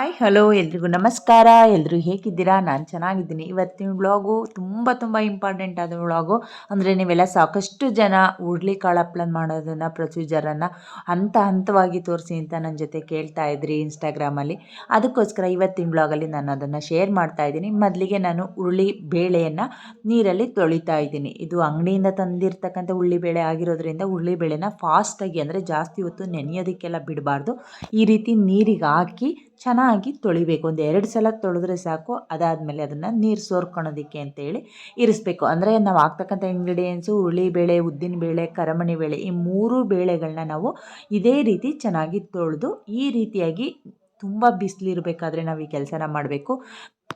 Hi hello ಎಲ್ರಿಗೂ ನಮಸ್ಕಾರ. ಎಲ್ಲರೂ ಹೇಗಿದ್ದೀರಾ? ನಾನು ಚೆನ್ನಾಗಿದ್ದೀನಿ. ಇವತ್ತಿನ ವ್ಲಾಗು ತುಂಬ ತುಂಬ ಇಂಪಾರ್ಟೆಂಟ್ ಆದ ವ್ಲಾಗು. ಅಂದರೆ ನೀವೆಲ್ಲ ಸಾಕಷ್ಟು ಜನ ಕಾಳು ಅಪ್ಲನ್ ಮಾಡೋದನ್ನು ಪ್ರೊಸೀಜರನ್ನು ಹಂತ ಹಂತವಾಗಿ ತೋರಿಸಿ ಅಂತ ನನ್ನ ಜೊತೆ ಕೇಳ್ತಾ ಇದ್ರಿ ಇನ್ಸ್ಟಾಗ್ರಾಮಲ್ಲಿ ಅದಕ್ಕೋಸ್ಕರ ಇವತ್ತಿನ ವ್ಲಾಗಲ್ಲಿ ನಾನು ಅದನ್ನು ಶೇರ್ ಮಾಡ್ತಾ ಇದ್ದೀನಿ. ಮೊದಲಿಗೆ ನಾನು ಹುರುಳಿ ಬೇಳೆಯನ್ನು ನೀರಲ್ಲಿ ತೊಳಿತಾ ಇದ್ದೀನಿ. ಇದು ಅಂಗಡಿಯಿಂದ ತಂದಿರ್ತಕ್ಕಂಥ ಹುರುಳಿ ಬೇಳೆ ಆಗಿರೋದ್ರಿಂದ ಹುರುಳಿ ಬೇಳೆನ ಫಾಸ್ಟಾಗಿ ಅಂದರೆ ಜಾಸ್ತಿ ಹೊತ್ತು ನೆನೆಯೋದಕ್ಕೆಲ್ಲ ಬಿಡಬಾರ್ದು. ಈ ರೀತಿ ನೀರಿಗೆ ಹಾಕಿ ಚೆನ್ನಾಗಿ ತೊಳಿಬೇಕು. ಒಂದು ಎರಡು ಸಲ ತೊಳೆದ್ರೆ ಸಾಕು. ಅದಾದಮೇಲೆ ಅದನ್ನು ನೀರು ಸೋರ್ಕೊಳೋದಕ್ಕೆ ಅಂತೇಳಿ ಇರಿಸ್ಬೇಕು. ಅಂದರೆ ನಾವು ಹಾಕ್ತಕ್ಕಂಥ ಇಂಗ್ರೀಡಿಯೆಂಟ್ಸು ಬೇಳೆ ಉದ್ದಿನ ಬೇಳೆ ಕರಮಣಿ ಬೇಳೆ ಈ ಮೂರು ಬೇಳೆಗಳನ್ನ ನಾವು ಇದೇ ರೀತಿ ಚೆನ್ನಾಗಿ ತೊಳೆದು ಈ ರೀತಿಯಾಗಿ ತುಂಬ ಬಿಸಿಲಿರಬೇಕಾದ್ರೆ ನಾವು ಈ ಕೆಲಸನ ಮಾಡಬೇಕು.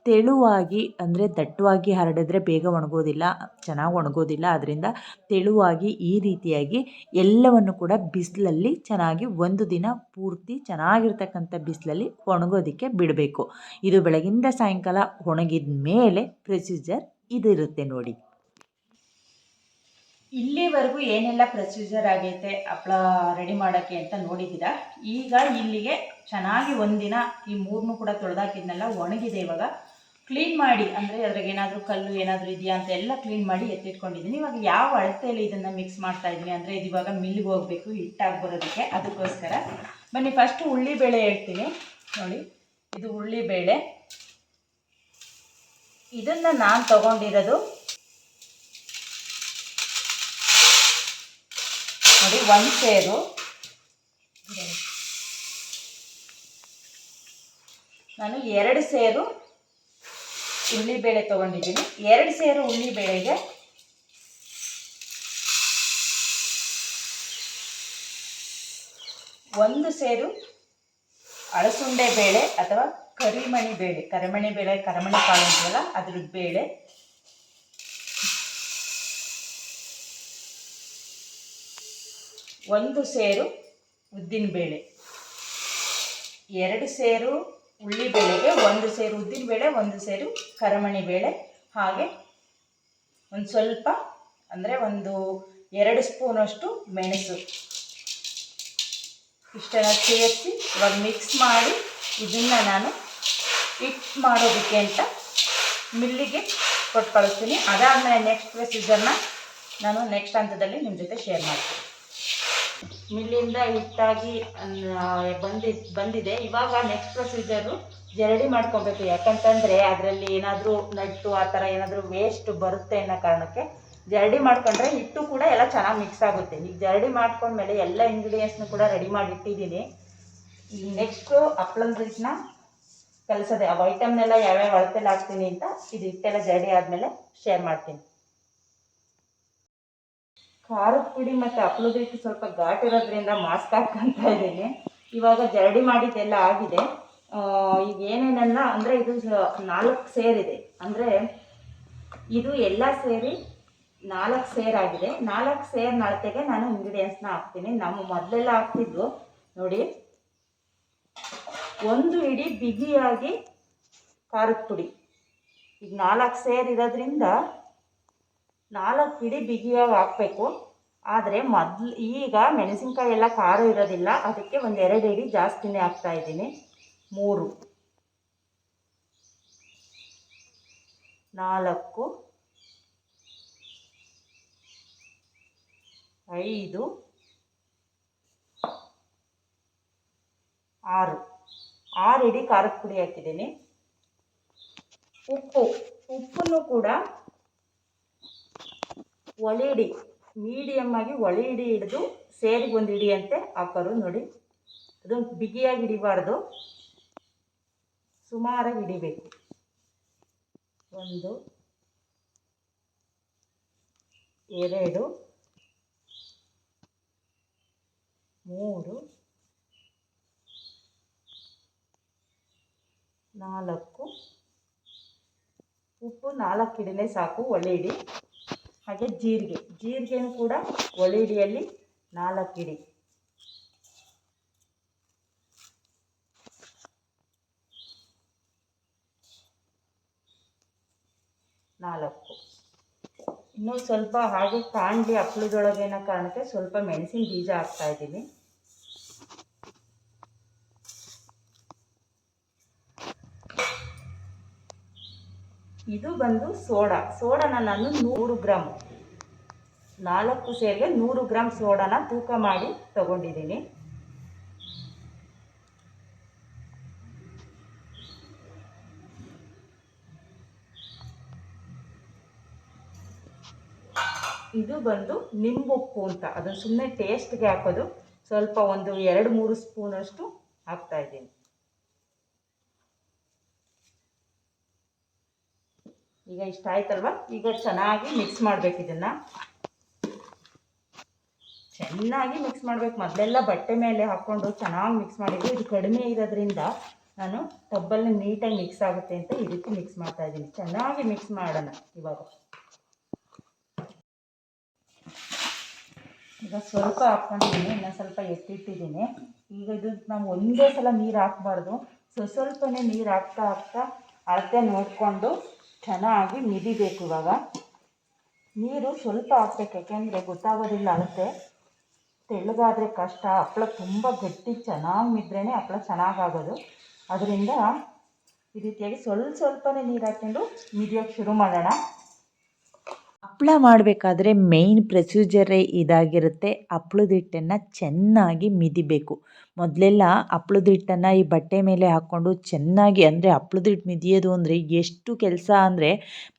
ತೆಳುವಾಗಿ ಅಂದರೆ ದಟ್ಟವಾಗಿ ಹರಡಿದ್ರೆ ಬೇಗ ಒಣಗೋದಿಲ್ಲ, ಚೆನ್ನಾಗಿ ಒಣಗೋದಿಲ್ಲ. ಅದರಿಂದ ತೆಳುವಾಗಿ ಈ ರೀತಿಯಾಗಿ ಎಲ್ಲವನ್ನು ಕೂಡ ಬಿಸಿಲಲ್ಲಿ ಚೆನ್ನಾಗಿ ಒಂದು ದಿನ ಪೂರ್ತಿ ಚೆನ್ನಾಗಿರ್ತಕ್ಕಂಥ ಬಿಸಿಲಲ್ಲಿ ಒಣಗೋದಕ್ಕೆ ಬಿಡಬೇಕು. ಇದು ಬೆಳಗಿಂದ ಸಾಯಂಕಾಲ ಒಣಗಿದ ಮೇಲೆ ಪ್ರೊಸೀಜರ್ ಇದಿರುತ್ತೆ ನೋಡಿ. ಇಲ್ಲಿವರೆಗೂ ಏನೆಲ್ಲ ಪ್ರೊಸೀಜರ್ ಆಗೈತೆ ಹಪ್ಪಳ ರೆಡಿ ಮಾಡೋಕ್ಕೆ ಅಂತ ನೋಡಿದ್ದೀರಾ. ಈಗ ಇಲ್ಲಿಗೆ ಚೆನ್ನಾಗಿ ಒಂದಿನ ಈ ಮೂರನ್ನೂ ಕೂಡ ತೊಳೆದಾಕಿದ್ನೆಲ್ಲ ಒಣಗಿದೆ ಇವಾಗ. ಕ್ಲೀನ್ ಮಾಡಿ, ಅಂದರೆ ಅದ್ರಾಗ ಏನಾದರೂ ಕಲ್ಲು ಏನಾದರೂ ಇದೆಯಾ ಅಂತ ಎಲ್ಲ ಕ್ಲೀನ್ ಮಾಡಿ ಎತ್ತಿಟ್ಕೊಂಡಿದ್ದೀನಿ. ಇವಾಗ ಯಾವ ಅಳತೆಯಲ್ಲಿ ಇದನ್ನು ಮಿಕ್ಸ್ ಮಾಡ್ತಾ ಇದ್ದೀನಿ ಅಂದರೆ ಇದು ಇವಾಗ ಮಿಲ್ಗೆ ಹೋಗಬೇಕು ಹಿಟ್ಟಾಗಿ ಬರೋದಕ್ಕೆ ಅದಕ್ಕೋಸ್ಕರ. ಬನ್ನಿ ಫಸ್ಟು ಉಳ್ಳಿ ಬೇಳೆ ಹೇಳ್ತೀನಿ. ನೋಡಿ, ಇದು ಉಳ್ಳಿ ಬೇಳೆ. ಇದನ್ನು ನಾನು ತಗೊಂಡಿರೋದು ನೋಡಿ ಒಂದು ಸೇರು ನಾನು ಎರಡು ಸೇರು ಉಳ್ಳಿಬೇಳೆ ತೊಗೊಂಡಿದ್ದೀನಿ. ಎರಡು ಸೇರು ಉಳ್ಳಿಬೇಳೆಗೆ ಒಂದು ಸೇರು ಅಳಸುಂಡೆ ಬೇಳೆ ಅಥವಾ ಕರಿಮಣಿ ಬೇಳೆ. ಕರಿಮಣಿ ಬೇಳೆ, ಕರಿಮಣಿ ಕಾಳು ಅಂತೀವಲ್ಲ, ಅದ್ರದ್ದು ಬೇಳೆ. ಒಂದು ಸೇರು ಉದ್ದಿನ ಬೇಳೆ. ಎರಡು ಸೇರು ಉಳ್ಳಿ ಬೇಳೆಗೆ ಒಂದು ಸೇರು ಉದ್ದಿನ ಬೇಳೆ, ಒಂದು ಸೇರು ಕರಮಣಿ ಬೇಳೆ. ಹಾಗೆ ಒಂದು ಸ್ವಲ್ಪ ಅಂದರೆ ಒಂದು ಎರಡು ಸ್ಪೂನಷ್ಟು ಮೆಣಸು. ಇಷ್ಟೆಲ್ಲ ಸೇರಿಸಿ ಇವಾಗ ಮಿಕ್ಸ್ ಮಾಡಿ ಇದನ್ನು ನಾನು ಹಿಟ್ ಮಾಡೋದಕ್ಕೆ ಅಂತ ಮಿಲ್ಲಿಗೆ ಕೊಟ್ಟು ಕಳಿಸ್ತೀನಿ. ಅದಾದಮೇಲೆ ನೆಕ್ಸ್ಟ್ ಪ್ರೊಸೀಜರ್ನ ನಾನು ನೆಕ್ಸ್ಟ್ ಹಂತದಲ್ಲಿ ನಿಮ್ಮ ಜೊತೆ ಶೇರ್ ಮಾಡ್ತೀನಿ. ಮಿಲ್ಲಿಂದ ಹಿಟ್ಟಾಗಿ ಬಂದಿ, ಬಂದಿದೆ. ಇವಾಗ ನೆಕ್ಸ್ಟ್ ಪ್ರೊಸೀಜರು ಜರಡಿ ಮಾಡ್ಕೊಬೇಕು. ಯಾಕಂತಂದರೆ ಅದರಲ್ಲಿ ಏನಾದರೂ ನಟ್ಟು ಆ ಥರ ಏನಾದರೂ ವೇಸ್ಟ್ ಬರುತ್ತೆ ಅನ್ನೋ ಕಾರಣಕ್ಕೆ ಜರಡಿ ಮಾಡ್ಕೊಂಡ್ರೆ ಹಿಟ್ಟು ಕೂಡ ಎಲ್ಲ ಚೆನ್ನಾಗಿ ಮಿಕ್ಸ್ ಆಗುತ್ತೆ. ಈಗ ಜರಡಿ ಮಾಡ್ಕೊಂಡ್ಮೇಲೆ ಎಲ್ಲ ಇಂಗ್ರೀಡಿಯೆಂಟ್ಸ್ನು ಕೂಡ ರೆಡಿ ಮಾಡಿ ಇಟ್ಟಿದ್ದೀನಿ ನೆಕ್ಸ್ಟು ಹಪ್ಪಳದ ಹಿಟ್ಟನ್ನ ಕಲಿಸೋದೆ. ಆ ಐಟಮ್ನೆಲ್ಲ ಯಾವ್ಯಾವ ಅಳತೆಲ್ಲ ಹಾಕ್ತೀನಿ ಅಂತ ಇದು ಹಿಟ್ಟೆಲ್ಲ ಜರಡಿ ಆದಮೇಲೆ ಶೇರ್ ಮಾಡ್ತೀನಿ. ಖಾರದ ಪುಡಿ ಮತ್ತು ಹಪ್ಪಳದ ಸ್ವಲ್ಪ ಘಾಟ್ ಇರೋದ್ರಿಂದ ಮಾಸ್ಕ್ ಹಾಕ್ಕೊಂತ ಇದ್ದೀನಿ. ಇವಾಗ ಜರಡಿ ಮಾಡಿದ್ದೆಲ್ಲ ಆಗಿದೆ. ಈಗ ಏನೇನೆಲ್ಲ ಅಂದರೆ ಇದು ನಾಲ್ಕು ಸೇರಿದೆ. ಅಂದರೆ ಇದು ಎಲ್ಲ ಸೇರಿ ನಾಲ್ಕು ಸೇರಾಗಿದೆ. ನಾಲ್ಕು ಸೇರ್ ನಳತೆಗೆ ನಾನು ಇಂಗ್ರೀಡಿಯೆಂಟ್ಸ್ನ ಹಾಕ್ತೀನಿ. ನಮ್ಮ ಮೊದಲೆಲ್ಲ ಹಾಕ್ತಿದ್ವು. ನೋಡಿ. ಒಂದು ಇಡೀ ಬಿಗಿಯಾಗಿ ಖಾರದ ಪುಡಿ. ಈಗ ನಾಲ್ಕು ಸೇರ್ ಇರೋದ್ರಿಂದ ನಾಲ್ಕು ಹಿಡಿ ಬಿಗಿಯಾಗಿ ಹಾಕಬೇಕು. ಆದರೆ ಮೊದಲು ಈಗ ಮೆಣಸಿನ್ಕಾಯಿ ಎಲ್ಲ ಖಾರ ಇರೋದಿಲ್ಲ. ಅದಕ್ಕೆ ಒಂದು ಎರಡು ಇಡಿ ಜಾಸ್ತಿನೇ ಹಾಕ್ತಾ ಇದ್ದೀನಿ. ಮೂರು, ನಾಲ್ಕು, ಐದು, ಆರು. ಆರು ಇಡಿ ಖಾರದ ಪುಡಿ ಹಾಕಿದ್ದೀನಿ. ಉಪ್ಪು, ಉಪ್ಪನ್ನು ಕೂಡ ಒಲೆ ಮೀಡಿಯಮ್ ಆಗಿ ಒಲೆ ಹಿಡಿ ಹಿಡಿದು ಸೇರಿಗೆ ಒಂದು ಹಿಡಿಯಂತೆ ಹಾಕೋರು ನೋಡಿ. ಅದೊಂದು ಬಿಗಿಯಾಗಿ ಹಿಡಿಬಾರ್ದು. ಸುಮಾರಾಗಿ ಹಿಡಿಬೇಕು. ಒಂದು, ಎರಡು, ಮೂರು, ನಾಲ್ಕು, ಉಪ್ಪು ನಾಲ್ಕು ಹಿಡಿಲೇ ಸಾಕು ಒಳ್ಳೆ ಹಿಡಿ ಹಾಗೆ ಜೀರಿಗೆ. ಜೀರಿಗೆನೂ ಕೂಡ ಒಲೆ ನಾಲ್ಕು ಹಿಡಿ ನಾಲ್ಕು. ಇನ್ನು ಸ್ವಲ್ಪ ಹಾಗೆ ಕಾಂಡಿ ಹಪ್ಪಳದೊಳಗೇನ ಕಾಣುತ್ತೆ, ಸ್ವಲ್ಪ ಮೆಣಸಿನ ಬೀಜ ಹಾಕ್ತಾ ಇದ್ದೀನಿ. ಇದು ಬಂದು ಸೋಡಾ. ಸೋಡಾನ ನಾನು ನೂರು ಗ್ರಾಮ್. ನಾಲ್ಕು ಸೇರಿಗೆ ನೂರು ಗ್ರಾಮ್ ಸೋಡಾನ ತೂಕ ಮಾಡಿ ತಗೊಂಡಿದ್ದೀನಿ. ಇದು ಬಂದು ನಿಂಬುಪ್ಪು ಅಂತ. ಅದು ಸುಮ್ಮನೆ ಟೇಸ್ಟ್ಗೆ ಹಾಕೋದು. ಸ್ವಲ್ಪ ಒಂದು ಎರಡು, ಮೂರು ಸ್ಪೂನಷ್ಟು ಹಾಕ್ತಾ ಇದ್ದೀನಿ. ಈಗ ಇಷ್ಟ ಆಯ್ತಲ್ವಾ? ಈಗ ಚೆನ್ನಾಗಿ ಮಿಕ್ಸ್ ಮಾಡಬೇಕು ಇದನ್ನು. ಚೆನ್ನಾಗಿ ಮಿಕ್ಸ್ ಮಾಡಬೇಕು. ಮೊದಲೆಲ್ಲ ಬಟ್ಟೆ ಮೇಲೆ ಹಾಕ್ಕೊಂಡು ಚೆನ್ನಾಗಿ ಮಿಕ್ಸ್ ಮಾಡಿದ್ದು ಇದು ಕಡಿಮೆ ಇರೋದ್ರಿಂದ ನಾನು ಟಬ್ಬಲ್ಲಿ ನೀಟಾಗಿ ಮಿಕ್ಸ್ ಆಗುತ್ತೆ ಅಂತ ಈ ರೀತಿ ಮಿಕ್ಸ್ ಮಾಡ್ತಾ ಇದ್ದೀನಿ. ಚೆನ್ನಾಗಿ ಮಿಕ್ಸ್ ಮಾಡೋಣ ಇವಾಗ. ಈಗ ಸ್ವಲ್ಪ ಹಾಕ್ಕೊಂಡಿದ್ದೀನಿ ಇನ್ನೊಂದು ಸ್ವಲ್ಪ ಎತ್ತಿಟ್ಟಿದ್ದೀನಿ. ಈಗ ಇದು ನಾವು ಒಂದೇ ಸಲ ನೀರು ಹಾಕ್ಬಾರ್ದು. ಸೊ, ಸ್ವಲ್ಪನೇ ನೀರು ಹಾಕ್ತಾ ಹಾಕ್ತಾ ಅಳತೆ ನೋಡಿಕೊಂಡು ಚೆನ್ನಾಗಿ ಮಿದಿಬೇಕು ಇವಾಗ. ನೀರು ಸ್ವಲ್ಪ ಹಾಕ್ಬೇಕು. ಯಾಕೆಂದರೆ ಗೊತ್ತಾಗೋದಿಲ್ಲ ಅಳತೆ. ತೆಳ್ಳಗಾದರೆ ಕಷ್ಟ, ಹಪ್ಪಳ ತುಂಬ ಗಟ್ಟಿ, ಚೆನ್ನಾಗಿ ಮಿದ್ರೇ ಹಪ್ಳ ಚೆನ್ನಾಗಾಗೋದು. ಅದರಿಂದ ಈ ರೀತಿಯಾಗಿ ಸ್ವಲ್ಪ ಸ್ವಲ್ಪನೇ ನೀರು ಹಾಕ್ಕೊಂಡು ಮಿದಿಯೋಕ್ಕೆ ಶುರು ಮಾಡೋಣ. ಹಪ್ಳ ಮಾಡಬೇಕಾದ್ರೆ ಮೇಯ್ನ್ ಪ್ರೊಸೀಜರೇ ಇದಾಗಿರುತ್ತೆ. ಹಪ್ಳದ ಹಿಟ್ಟನ್ನು ಚೆನ್ನಾಗಿ ಮಿದಿಬೇಕು. ಮೊದಲೆಲ್ಲ ಹಪ್ಳದ ಹಿಟ್ಟನ್ನು ಈ ಬಟ್ಟೆ ಮೇಲೆ ಹಾಕ್ಕೊಂಡು ಚೆನ್ನಾಗಿ ಅಂದರೆ ಹಪ್ಳದ ಹಿಟ್ಟು ಮಿದಿಯೋದು ಅಂದರೆ ಎಷ್ಟು ಕೆಲಸ ಅಂದರೆ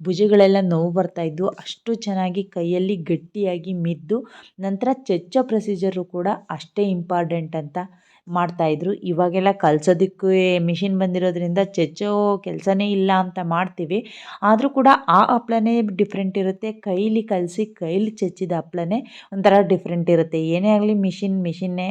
ಭುಜಗಳೆಲ್ಲ ನೋವು ಬರ್ತಾಯಿದ್ದು ಅಷ್ಟು ಚೆನ್ನಾಗಿ ಕೈಯಲ್ಲಿ ಗಟ್ಟಿಯಾಗಿ ಮಿದ್ದು ನಂತರ ಚಚ್ಚೋ ಪ್ರೊಸೀಜರು ಕೂಡ ಅಷ್ಟೇ ಇಂಪಾರ್ಟೆಂಟ್ ಅಂತ ಮಾಡ್ತಾಯಿದ್ರು ಇವಾಗೆಲ್ಲ ಕಲ್ಸೋದಕ್ಕೂ ಮಿಷಿನ್ ಬಂದಿರೋದ್ರಿಂದ ಚಚ್ಚೋ ಕೆಲಸನೇ ಇಲ್ಲ ಅಂತ ಮಾಡ್ತೀವಿ. ಆದರೂ ಕೂಡ ಆ ಹಪ್ಳನೇ ಡಿಫ್ರೆಂಟ್ ಇರುತ್ತೆ. ಕೈಲಿ ಕಲಸಿ ಕೈಲಿ ಚಚ್ಚಿದ ಹಪ್ಳನೇ ಒಂಥರ ಡಿಫ್ರೆಂಟ್ ಇರುತ್ತೆ. ಏನೇ ಆಗಲಿ ಮಿಷಿನ್, ಮಿಷಿನ್ನೇ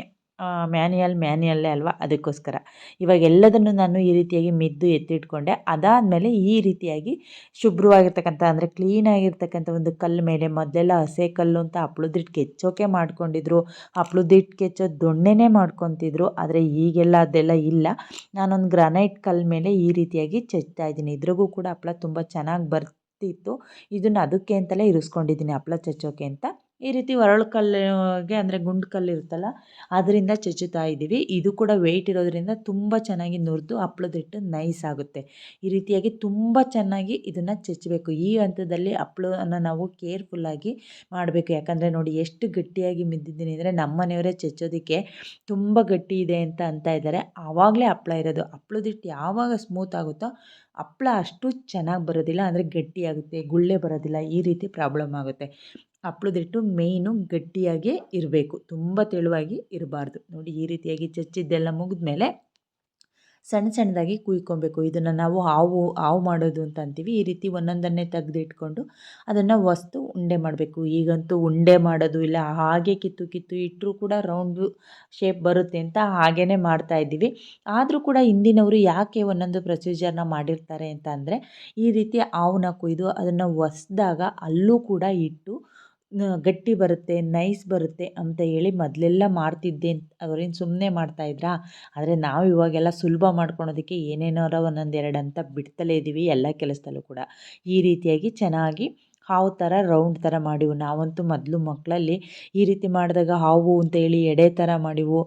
ಮ್ಯಾನ್ಯಲ್ ಮ್ಯಾನ್ಯಲ್ಲೇ ಅಲ್ವಾ? ಅದಕ್ಕೋಸ್ಕರ. ಇವಾಗ ಎಲ್ಲದನ್ನು ನಾನು ಈ ರೀತಿಯಾಗಿ ಮಿದ್ದು ಎತ್ತಿಟ್ಕೊಂಡೆ. ಅದಾದಮೇಲೆ ಈ ರೀತಿಯಾಗಿ ಶುಭ್ರವಾಗಿರ್ತಕ್ಕಂಥ, ಅಂದರೆ ಕ್ಲೀನಾಗಿರ್ತಕ್ಕಂಥ ಒಂದು ಕಲ್ಲು ಮೇಲೆ ಮೊದಲೆಲ್ಲ ಹಸೆ ಕಲ್ಲು ಅಂತ ಹಪ್ಳದಿಟ್ಟು ಕೆಚ್ಚೋಕೆ ಮಾಡ್ಕೊಂಡಿದ್ರು. ಹಪ್ಳದಿಟ್ಟು ಕೆಚ್ಚೋ ದೊಣ್ಣೆನೇ ಮಾಡ್ಕೊತಿದ್ರು. ಆದರೆ ಈಗೆಲ್ಲ ಅದೆಲ್ಲ ಇಲ್ಲ. ನಾನೊಂದು ಗ್ರಾನೈಟ್ ಕಲ್ಲು ಮೇಲೆ ಈ ರೀತಿಯಾಗಿ ಚಚ್ತಾ ಇದ್ದೀನಿ. ಇದ್ರಿಗೂ ಕೂಡ ಹಪ್ಳ ತುಂಬ ಚೆನ್ನಾಗಿ ಬರ್ತಿತ್ತು. ಇದನ್ನು ಅದಕ್ಕೆ ಅಂತಲೇ ಇರಿಸ್ಕೊಂಡಿದ್ದೀನಿ ಹಪ್ಳ ಚಚ್ಚೋಕೆ ಅಂತ. ಈ ರೀತಿ ಒರಳು ಕಲ್ಲಿಗೆ ಅಂದರೆ ಗುಂಡು ಕಲ್ಲು ಇರುತ್ತಲ್ಲ, ಅದರಿಂದ ಚಚ್ಚುತ್ತಾ ಇದ್ದೀವಿ. ಇದು ಕೂಡ ವೆಯ್ಟ್ ಇರೋದರಿಂದ ತುಂಬ ಚೆನ್ನಾಗಿ ನುರಿದು ಹಪ್ಳದ ಹಿಟ್ಟು ನೈಸ್ ಆಗುತ್ತೆ. ಈ ರೀತಿಯಾಗಿ ತುಂಬ ಚೆನ್ನಾಗಿ ಇದನ್ನು ಚಚ್ಚಬೇಕು ಈ ಹಂತದಲ್ಲಿ ಹಪ್ಳನ ನಾವು ಕೇರ್ಫುಲ್ಲಾಗಿ ಮಾಡಬೇಕು. ಯಾಕಂದರೆ ನೋಡಿ ಎಷ್ಟು ಗಟ್ಟಿಯಾಗಿ ಮಿದ್ದಿದ್ದೀನಿ ಅಂದರೆ ನಮ್ಮನೆಯವರೇ ಚಚ್ಚೋದಕ್ಕೆ ತುಂಬ ಗಟ್ಟಿ ಇದೆ ಅಂತ ಅಂತ ಇದ್ದಾರೆ. ಆವಾಗಲೇ ಹಪ್ಳ ಇರೋದು. ಹಪ್ಳದ ಹಿಟ್ಟು ಯಾವಾಗ ಸ್ಮೂತ್ ಆಗುತ್ತೋ ಹಪ್ಳ ಅಷ್ಟು ಚೆನ್ನಾಗಿ ಬರೋದಿಲ್ಲ. ಅಂದರೆ ಗಟ್ಟಿಯಾಗುತ್ತೆ, ಗುಳ್ಳೆ ಬರೋದಿಲ್ಲ. ಈ ರೀತಿ ಪ್ರಾಬ್ಲಮ್ ಆಗುತ್ತೆ. ಹಪ್ಳದ ಹಿಟ್ಟು ಮೇಯ್ನು ಗಟ್ಟಿಯಾಗಿ ಇರಬೇಕು. ತುಂಬ ತೆಳುವಾಗಿ ಇರಬಾರ್ದು. ನೋಡಿ, ಈ ರೀತಿಯಾಗಿ ಚಚ್ಚಿದ್ದೆಲ್ಲ ಮುಗಿದ್ಮೇಲೆ ಸಣ್ಣ ಸಣ್ಣದಾಗಿ ಕುಯ್ಕೊಬೇಕು. ಇದನ್ನು ನಾವು ಹಾವು ಹಾವು ಮಾಡೋದು ಅಂತ ಅಂತೀವಿ. ಈ ರೀತಿ ಒಂದೊಂದನ್ನೇ ತೆಗೆದಿಟ್ಕೊಂಡು ಅದನ್ನು ವಸ್ತು ಉಂಡೆ ಮಾಡಬೇಕು. ಈಗಂತೂ ಉಂಡೆ ಮಾಡೋದು ಇಲ್ಲ. ಹಾಗೆ ಕಿತ್ತು ಕಿತ್ತು ಇಟ್ಟರೂ ಕೂಡ ರೌಂಡು ಶೇಪ್ ಬರುತ್ತೆ ಅಂತ ಹಾಗೇ ಮಾಡ್ತಾಯಿದ್ದೀವಿ ಆದರೂ ಕೂಡ ಹಿಂದಿನವರು ಯಾಕೆ ಒಂದೊಂದು ಪ್ರೊಸೀಜರ್ನ ಮಾಡಿರ್ತಾರೆ ಅಂತ ಅಂದರೆ ಈ ರೀತಿ ಹಾವನ್ನ ಕೊಯ್ದು ಅದನ್ನು ಒಸ್ದಾಗ ಅಲ್ಲೂ ಕೂಡ ಇಟ್ಟು ಗಟ್ಟಿ ಬರುತ್ತೆ, ನೈಸ್ ಬರುತ್ತೆ ಅಂತ ಹೇಳಿ ಮೊದಲೆಲ್ಲ ಮಾಡ್ತಿದ್ದೆ ಅವ್ರೇನು ಸುಮ್ಮನೆ ಮಾಡ್ತಾಯಿದ್ರಾ ಆದರೆ ನಾವು ಇವಾಗೆಲ್ಲ ಸುಲಭ ಮಾಡ್ಕೊಳೋದಕ್ಕೆ ಏನೇನೋರ ಒಂದೊಂದು ಎರಡು ಅಂತ ಬಿಡ್ತಲೇ ಇದ್ದೀವಿ ಎಲ್ಲ ಕೆಲಸದಲ್ಲೂ ಕೂಡ. ಈ ರೀತಿಯಾಗಿ ಚೆನ್ನಾಗಿ ಹಾವು ಥರ ರೌಂಡ್ ಥರ ಮಾಡಿವು. ನಾವಂತೂ ಮೊದಲು ಮಕ್ಕಳಲ್ಲಿ ಈ ರೀತಿ ಮಾಡಿದಾಗ ಹಾವು ಅಂತ ಹೇಳಿ ಎಡೆ ಥರ ಮಾಡಿವು.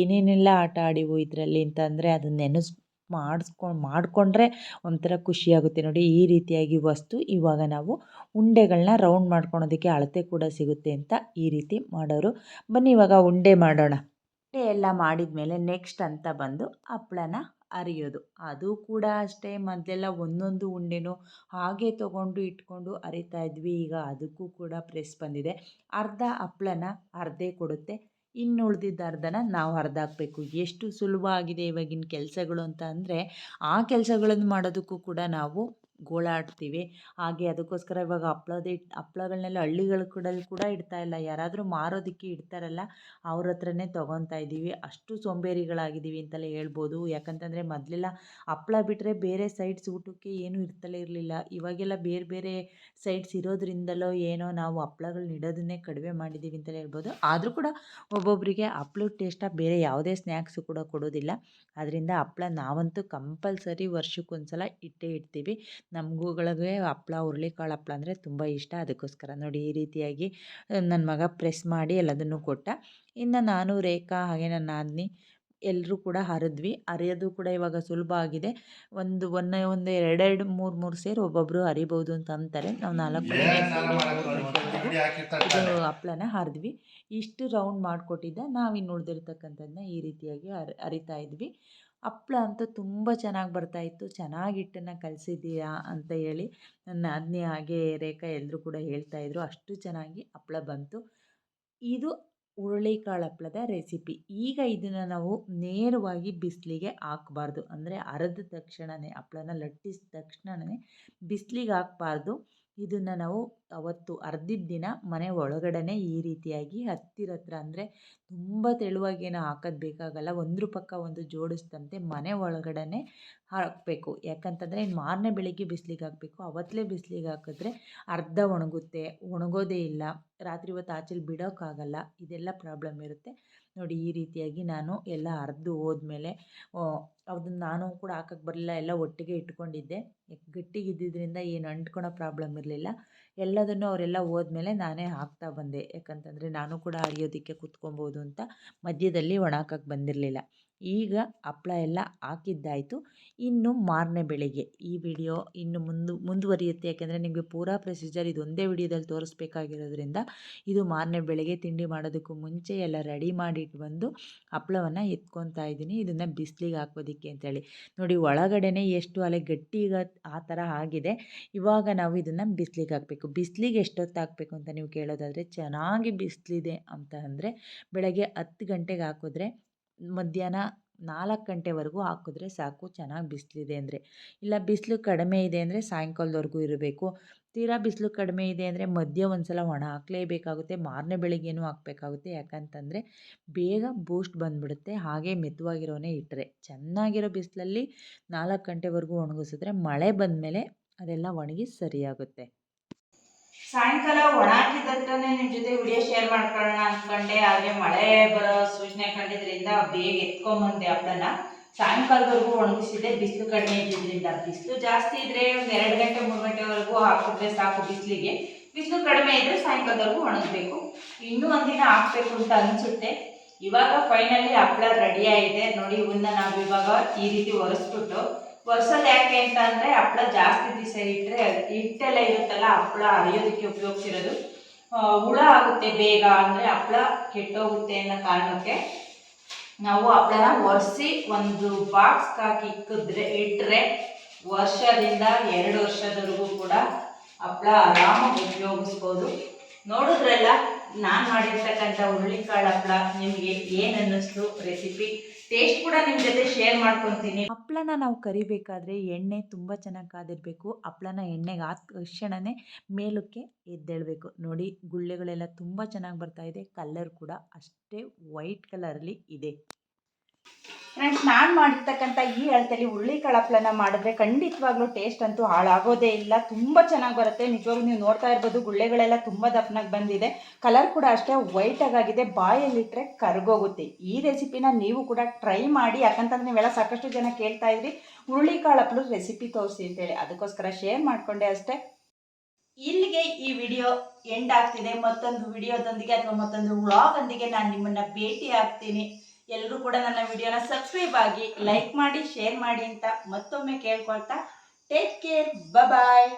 ಏನೇನೆಲ್ಲ ಆಟ ಆಡಿವು ಇದರಲ್ಲಿ ಅಂತಂದರೆ ಅದನ್ನ ನೆನೆಸ್ ಮಾಡಿಸ್ಕೊಂಡು ಮಾಡಿಕೊಂಡ್ರೆ ಒಂಥರ ಖುಷಿಯಾಗುತ್ತೆ ನೋಡಿ. ಈ ರೀತಿಯಾಗಿ ವಸ್ತು ಇವಾಗ ನಾವು ಉಂಡೆಗಳನ್ನ ರೌಂಡ್ ಮಾಡ್ಕೊಳೋದಕ್ಕೆ ಅಳತೆ ಕೂಡ ಸಿಗುತ್ತೆ ಅಂತ ಈ ರೀತಿ ಮಾಡೋರು. ಬನ್ನಿ ಇವಾಗ ಉಂಡೆ ಮಾಡೋಣ. ಉಂಡೆ ಎಲ್ಲ ಮಾಡಿದ ಮೇಲೆ ನೆಕ್ಸ್ಟ್ ಅಂತ ಬಂದು ಹಪ್ಪಳನ ಅರಿಯೋದು. ಅದು ಕೂಡ ಅಷ್ಟೇ, ಮೊದಲೆಲ್ಲ ಒಂದೊಂದು ಉಂಡೆನೂ ಹಾಗೆ ತಗೊಂಡು ಇಟ್ಕೊಂಡು ಅರಿತಾ ಇದ್ವಿ. ಈಗ ಅದಕ್ಕೂ ಕೂಡ ಪ್ರೆಸ್ ಬಂದಿದೆ. ಅರ್ಧ ಹಪ್ಪಳನ ಅರ್ಧೆ ಕೊಡುತ್ತೆ. ಇನ್ನು ಉಳಿದಿದ್ದ ಅರ್ಧನ ನಾವು ಹಾಕಬೇಕು ಎಷ್ಟು ಸುಲಭ ಆಗಿದೆ ಇವಾಗಿನ ಕೆಲಸಗಳು ಅಂತ ಅಂದರೆ ಆ ಕೆಲಸಗಳನ್ನು ಮಾಡೋದಕ್ಕೂ ಕೂಡ ನಾವು ಗೋಳಾಡ್ತೀವಿ. ಹಾಗೆ ಅದಕ್ಕೋಸ್ಕರ ಇವಾಗ ಹಪ್ಳದ ಹಿಟ್ಟು ಹಪ್ಳಗಳ್ನೆಲ್ಲ ಹಳ್ಳಿಗಳ ಕಡೆಯಲ್ಲಿ ಕೂಡ ಇಡ್ತಾ ಇಲ್ಲ. ಯಾರಾದರೂ ಮಾರೋದಕ್ಕೆ ಇಡ್ತಾರಲ್ಲ, ಅವ್ರ ಹತ್ರನೇ ತೊಗೊತಾ ಇದ್ದೀವಿ ಅಷ್ಟು ಸೋಂಬೇರಿಗಳಾಗಿದ್ದೀವಿ ಅಂತಲೇ ಹೇಳ್ಬೋದು. ಯಾಕಂತಂದರೆ ಮೊದಲೆಲ್ಲ ಹಪ್ಪಳ ಬಿಟ್ಟರೆ ಬೇರೆ ಸೈಡ್ಸ್ ಊಟಕ್ಕೆ ಏನೂ ಇರ್ತಲೇ ಇರಲಿಲ್ಲ. ಇವಾಗೆಲ್ಲ ಬೇರೆ ಬೇರೆ ಸೈಡ್ಸ್ ಇರೋದ್ರಿಂದಲೋ ಏನೋ ನಾವು ಹಪ್ಳಗಳ್ನ ಇಡೋದನ್ನೇ ಕಡಿಮೆ ಮಾಡಿದ್ದೀವಿ ಅಂತಲೇ ಹೇಳ್ಬೋದು. ಆದರೂ ಕೂಡ ಒಬ್ಬೊಬ್ಬರಿಗೆ ಹಪ್ಳದ ಟೇಸ್ಟಾಗಿ ಬೇರೆ ಯಾವುದೇ ಸ್ನ್ಯಾಕ್ಸು ಕೂಡ ಕೊಡೋದಿಲ್ಲ. ಅದರಿಂದ ಹಪ್ಪಳ ನಾವಂತೂ ಕಂಪಲ್ಸರಿ ವರ್ಷಕ್ಕೊಂದ್ಸಲ ಇಟ್ಟೇ ಇಡ್ತೀವಿ. ನಮಗುಗಳಿಗೆ ಹಪ್ಳ ಹುರುಳಿಕಾಳು ಹಪ್ಳ ಅಂದರೆ ತುಂಬ ಇಷ್ಟ. ಅದಕ್ಕೋಸ್ಕರ ನೋಡಿ ಈ ರೀತಿಯಾಗಿ ನನ್ನ ಮಗ ಪ್ರೆಸ್ ಮಾಡಿ ಎಲ್ಲದನ್ನು ಕೊಟ್ಟ. ಇನ್ನು ನಾನು ರೇಖಾ ಹಾಗೆ ನನ್ನ ನಾದಿನಿ ಎಲ್ಲರೂ ಕೂಡ ಹರಿದ್ವಿ. ಹರಿಯೋದು ಕೂಡ ಇವಾಗ ಸುಲಭ ಆಗಿದೆ. ಒಂದು ಒಂದೇ ಒಂದು ಎರಡೆರಡು ಮೂರು ಮೂರು ಸೇರಿ ಒಬ್ಬೊಬ್ಬರು ಹರಿಬೋದು ಅಂತ ಅಂತಾರೆ. ನಾವು ನಾಲ್ಕು ಇದು ಹಪ್ಳನ ಹರಿದ್ವಿ. ಇಷ್ಟು ರೌಂಡ್ ಮಾಡಿಕೊಟ್ಟಿದ್ದ. ನಾವು ಇನ್ನು ಉಳಿದಿರ್ತಕ್ಕಂಥದ್ದನ್ನ ಈ ರೀತಿಯಾಗಿ ಅರಿತಾ ಇದ್ವಿ. ಹಪ್ಳ ಅಂತೂ ತುಂಬ ಚೆನ್ನಾಗಿ ಬರ್ತಾಯಿತ್ತು ಚೆನ್ನಾಗಿ ಹಿಟ್ಟನ್ನು ಕಲಸಿದ್ದೀಯಾ ಅಂತ ಹೇಳಿ ನನ್ನ ನಾದಿನಿ ಹಾಗೆ ರೇಖಾ ಎಲ್ಲರೂ ಕೂಡ ಹೇಳ್ತಾಯಿದ್ರು ಅಷ್ಟು ಚೆನ್ನಾಗಿ ಹಪ್ಳ ಬಂತು. ಇದು ಹುರುಳಿಕಾಳು ಹಪ್ಪಳದ ರೆಸಿಪಿ. ಈಗ ಇದನ್ನು ನಾವು ನೇರವಾಗಿ ಬಿಸಿಲಿಗೆ ಹಾಕಬಾರ್ದು. ಅಂದರೆ ಅರೆದ ತಕ್ಷಣವೇ ಹಪ್ಪಳನ ಲಟ್ಟಿಸಿದ ತಕ್ಷಣವೇ ಬಿಸಿಲಿಗೆ ಹಾಕಬಾರ್ದು. ಇದನ್ನು ನಾವು ಅವತ್ತು ಅರ್ದಿದ್ದ ದಿನ ಮನೆ ಒಳಗಡೆನೇ ಈ ರೀತಿಯಾಗಿ ಹತ್ತಿರ ಹತ್ರ ಅಂದರೆ ತುಂಬ ತೆಳುವಾಗೇನು ಹಾಕೋದು ಬೇಕಾಗಲ್ಲ. ಒಂದ್ರ ಪಕ್ಕ ಒಂದು ಜೋಡಿಸ್ದಂತೆ ಮನೆ ಒಳಗಡೆನೇ ಹಾಕಬೇಕು. ಯಾಕಂತಂದರೆ ಇನ್ನು ಮಾರನೇ ಬೆಳಿಗ್ಗೆ ಬಿಸಿಲಿಗೆ ಹಾಕಬೇಕು. ಅವತ್ತಲೇ ಬಿಸಿಲಿಗೆ ಹಾಕಿದ್ರೆ ಅರ್ಧ ಒಣಗುತ್ತೆ. ಒಣಗೋದೇ ಇಲ್ಲ. ರಾತ್ರಿ ಹೊತ್ತು ಆಚೆಲಿ ಬಿಡೋಕ್ಕಾಗಲ್ಲ. ಇದೆಲ್ಲ ಪ್ರಾಬ್ಲಮ್ ಇರುತ್ತೆ. ನೋಡಿ ಈ ರೀತಿಯಾಗಿ ನಾನು ಎಲ್ಲ ಅರ್ದು ಹೋದ್ಮೇಲೆ ಅದನ್ನು ನಾನು ಕೂಡ ಹಾಕಕ್ಕೆ ಬರಲಿಲ್ಲ, ಎಲ್ಲ ಒಟ್ಟಿಗೆ ಇಟ್ಕೊಂಡಿದ್ದೆ. ಗಟ್ಟಿಗಿದ್ದಿದ್ದರಿಂದ ಏನು ಅಂಟ್ಕೊಳೋ ಪ್ರಾಬ್ಲಮ್ ಇರಲಿಲ್ಲ. ಎಲ್ಲದನ್ನು ಅವರೆಲ್ಲ ಹೋದ್ಮೇಲೆ ನಾನೇ ಹಾಕ್ತಾ ಬಂದೆ. ಯಾಕಂತಂದರೆ ನಾನು ಕೂಡ ಅರಿಯೋದಕ್ಕೆ ಕೂತ್ಕೊಬೋದು ಅಂತ ಮಧ್ಯದಲ್ಲಿ ಒಣ ಹಾಕಕ್ಕೆ ಬಂದಿರಲಿಲ್ಲ. ಈಗ ಹಪ್ಳ ಎಲ್ಲ ಹಾಕಿದ್ದಾಯ್ತು. ಇನ್ನು ಮಾರನೇ ಬೆಳಿಗ್ಗೆ ಈ ವಿಡಿಯೋ ಇನ್ನು ಮುಂದು, ಮುಂದುವರಿಯುತ್ತೆ. ಯಾಕೆಂದರೆ ನಿಮಗೆ ಪೂರಾ ಪ್ರೊಸೀಜರ್ ಇದು ಒಂದೇ ವಿಡಿಯೋದಲ್ಲಿ ತೋರಿಸ್ಬೇಕಾಗಿರೋದ್ರಿಂದ ಇದು ಮಾರನೇ ಬೆಳಿಗ್ಗೆ ತಿಂಡಿ ಮಾಡೋದಕ್ಕೂ ಮುಂಚೆ ಎಲ್ಲ ರೆಡಿ ಮಾಡಿಟ್ಟು ಬಂದು ಹಪ್ಪಳವನ್ನು ಎತ್ಕೊತಾ ಇದ್ದೀನಿ. ಇದನ್ನು ಬಿಸಿಲಿಗೆ ಹಾಕೋದಕ್ಕೆ ಅಂತೇಳಿ. ನೋಡಿ ಒಳಗಡೆನೆ ಎಷ್ಟು ಅಲೆ ಗಟ್ಟಿ ಈಗ ಆ ಥರ ಆಗಿದೆ. ಇವಾಗ ನಾವು ಇದನ್ನು ಬಿಸಿಲಿಗೆ ಹಾಕಬೇಕು. ಬಿಸಿಲಿಗೆ ಎಷ್ಟೊತ್ತು ಹಾಕಬೇಕು ಅಂತ ನೀವು ಕೇಳೋದಾದರೆ ಚೆನ್ನಾಗಿ ಬಿಸಿಲಿದೆ ಅಂತ ಅಂದರೆ ಬೆಳಗ್ಗೆ ಹತ್ತು ಗಂಟೆಗೆ ಹಾಕಿದ್ರೆ ಮಧ್ಯಾಹ್ನ ನಾಲ್ಕು ಗಂಟೆವರೆಗೂ ಹಾಕಿದ್ರೆ ಸಾಕು, ಚೆನ್ನಾಗಿ ಬಿಸಿಲಿದೆ ಅಂದರೆ. ಇಲ್ಲ ಬಿಸಿಲು ಕಡಿಮೆ ಇದೆ ಅಂದರೆ ಸಾಯಂಕಾಲದವರೆಗೂ ಇರಬೇಕು. ತೀರಾ ಬಿಸಿಲು ಕಡಿಮೆ ಇದೆ ಅಂದರೆ ಮಧ್ಯ ಒಂದು ಸಲ ಒಣ ಹಾಕಲೇಬೇಕಾಗುತ್ತೆ, ಮಾರನೇ ಬೆಳಿಗ್ಗೆನೂ ಹಾಕಬೇಕಾಗುತ್ತೆ. ಯಾಕಂತಂದರೆ ಬೇಗ ಬೂಸ್ಟ್ ಬಂದುಬಿಡುತ್ತೆ, ಹಾಗೆ ಮೆತ್ತವಾಗಿರೋನೇ ಇಟ್ಟರೆ ಚೆನ್ನಾಗಿರೋ ಬಿಸಿಲಲ್ಲಿ ನಾಲ್ಕು ಗಂಟೆವರೆಗೂ ಒಣಗಿಸಿದ್ರೆ ಮಳೆ ಬಂದಮೇಲೆ ಅದೆಲ್ಲ ಒಣಗಿ ಸರಿಯಾಗುತ್ತೆ. ಸಾಯಂಕಾಲ ಒಣ ನಿಮ್ಮ ಜೊತೆ ವಿಡಿಯೋ ಶೇರ್ ಮಾಡ್ಕೊಳ್ಳೋಣ ಅಂದ್ಕೊಂಡೆ ಹಾಗೆ ಮಳೆ ಬರೋ ಸೂಚನೆ ಕಂಡಿದ್ರಿಂದ ಬೇಗ ಎತ್ಕೊಂಬಂದೆ ಹಪ್ಪಳನ ಸಾಯಂಕಾಲದವರೆಗೂ ಒಣಗಿಸಿದೆ ಬಿಸಿಲು ಕಡಿಮೆ ಇದ್ದಿದ್ದರಿಂದ ಬಿಸಿಲು ಜಾಸ್ತಿ ಇದ್ರೆ ಒಂದು ಎರಡು ಗಂಟೆ, ಮೂರು ಗಂಟೆವರೆಗೂ ಹಾಕಿದ್ರೆ ಸಾಕು ಬಿಸಿಲಿಗೆ. ಬಿಸಿಲು ಕಡಿಮೆ ಇದ್ರೆ ಸಾಯಂಕಾಲದವರೆಗೂ ಒಣಗಬೇಕು. ಇನ್ನೂ ಒಂದಿನ ಹಾಕ್ಬೇಕು ಅಂತ ಅನಿಸುತ್ತೆ. ಇವಾಗ ಫೈನಲಿ ಹಪ್ಪಳ ರೆಡಿ ಆಗಿದೆ. ನೋಡಿ ಇವನ್ನ ನಾವು ಇವಾಗ ಈ ರೀತಿ ಒರೆಸ್ಬಿಟ್ಟು ಒರ್ಸೋದು ಯಾಕೆ ಅಂತ ಅಂದರೆ ಹಪ್ಪಳ ಜಾಸ್ತಿ ದಿವಸ ಇಟ್ಟರೆ ಹಿಟ್ಟೆಲ್ಲ ಇರುತ್ತಲ್ಲ, ಹಪ್ಪಳ ಅರಿಯೋದಕ್ಕೆ ಉಪಯೋಗಿಸಿರೋದು. ಹುಳ ಆಗುತ್ತೆ ಬೇಗ ಅಂದರೆ ಹಪ್ಪಳ ಕೆಟ್ಟೋಗುತ್ತೆ ಅನ್ನೋ ಕಾರಣಕ್ಕೆ ನಾವು ಹಪ್ಪಳನ ಒರೆಸಿ ಒಂದು ಬಾಕ್ಸ್ ಹಾಕಿ ಇಕ್ಕಿದ್ರೆ ಇಟ್ಟರೆ ವರ್ಷದಿಂದ ಎರಡು ವರ್ಷದವರೆಗೂ ಕೂಡ ಹಪ್ಪಳ ಆರಾಮಾಗಿ ಉಪಯೋಗಿಸ್ಬೋದು. ನೋಡಿದ್ರಲ್ಲ, ನಾನು ಮಾಡಿರ್ತಕ್ಕಂಥ ಹುರುಳಿಕಾಳು ಹಪ್ಪಳ, ನಿಮಗೆ ಏನು ಅನ್ನಿಸ್ತು? ರೆಸಿಪಿ ಟೇಸ್ಟ್ ಕೂಡ ನಿಮ್ಮ ಜೊತೆ ಶೇರ್ ಮಾಡ್ಕೊತೀನಿ. ಹಪ್ಪಳನ ನಾವು ಕರಿಬೇಕಾದ್ರೆ ಎಣ್ಣೆ ತುಂಬ ಚೆನ್ನಾಗಿ ಕಾದಿರಬೇಕು. ಹಪ್ಪಳನ ಎಣ್ಣೆಗೆ ಆದ ತಕ್ಷಣವೇ ಮೇಲಕ್ಕೆ ಎದ್ದೇಳಬೇಕು. ನೋಡಿ, ಗುಳ್ಳೆಗಳೆಲ್ಲ ತುಂಬ ಚೆನ್ನಾಗಿ ಬರ್ತಾ ಇದೆ. ಕಲರ್ ಕೂಡ ಅಷ್ಟೇ ವೈಟ್ ಕಲರಲ್ಲಿ ಇದೆ. ಫ್ರೆಂಡ್ಸ್ ನಾನು ಮಾಡಿರ್ತಕ್ಕಂಥ ಈ ಅಳತೆಯಲ್ಲಿ ಹುರುಳಿಕಾಳು ಹಪ್ಪಳನ ಮಾಡಿದ್ರೆ ಖಂಡಿತವಾಗ್ಲೂ ಟೇಸ್ಟ್ ಅಂತೂ ಹಾಳಾಗೋದೇ ಇಲ್ಲ. ತುಂಬ ಚೆನ್ನಾಗಿ ಬರುತ್ತೆ. ನಿಜವಾಗ್ಲೂ ನೀವು ನೋಡ್ತಾ ಇರ್ಬೋದು, ಗುಳ್ಳೆಗಳೆಲ್ಲ ತುಂಬ ದಪ್ಪನಾಗಿ ಬಂದಿದೆ. ಕಲರ್ ಕೂಡ ಅಷ್ಟೇ ವೈಟ್ ಆಗಿದೆ. ಬಾಯಲ್ಲಿಟ್ಟರೆ ಕರ್ಗೋಗುತ್ತೆ. ಈ ರೆಸಿಪಿನ ನೀವು ಕೂಡ ಟ್ರೈ ಮಾಡಿ, ಯಾಕಂತಂದ್ರೆ ನೀವೆಲ್ಲ ಸಾಕಷ್ಟು ಜನ ಕೇಳ್ತಾ ಇದ್ರಿ ಹುರುಳಿಕಾಳು ಹಪ್ಪಳು ರೆಸಿಪಿ ತೋರಿಸಿ ಅಂತೇಳಿ. ಅದಕ್ಕೋಸ್ಕರ ಶೇರ್ ಮಾಡಿಕೊಂಡೆ ಅಷ್ಟೇ. ಇಲ್ಲಿಗೆ ಈ ವಿಡಿಯೋ ಎಂಡ್ ಆಗ್ತಿದೆ. ಮತ್ತೊಂದು ವಿಡಿಯೋದೊಂದಿಗೆ ಅಥವಾ ಮತ್ತೊಂದು ವ್ಲಾಗ್ ಒಂದಿಗೆ ನಾನು ನಿಮ್ಮನ್ನ ಭೇಟಿ ಆಗ್ತೀನಿ ಎಲ್ಲರೂ ಕೂಡ ನನ್ನ ವಿಡಿಯೋನ ಸಬ್ಸ್ಕ್ರೈಬ್ ಆಗಿ ಲೈಕ್ ಮಾಡಿ ಶೇರ್ ಮಾಡಿ ಅಂತ ಮತ್ತೊಮ್ಮೆ ಕೇಳ್ಕೊಳ್ತಾ ಟೇಕ್ ಕೇರ್ ಬಾಯ್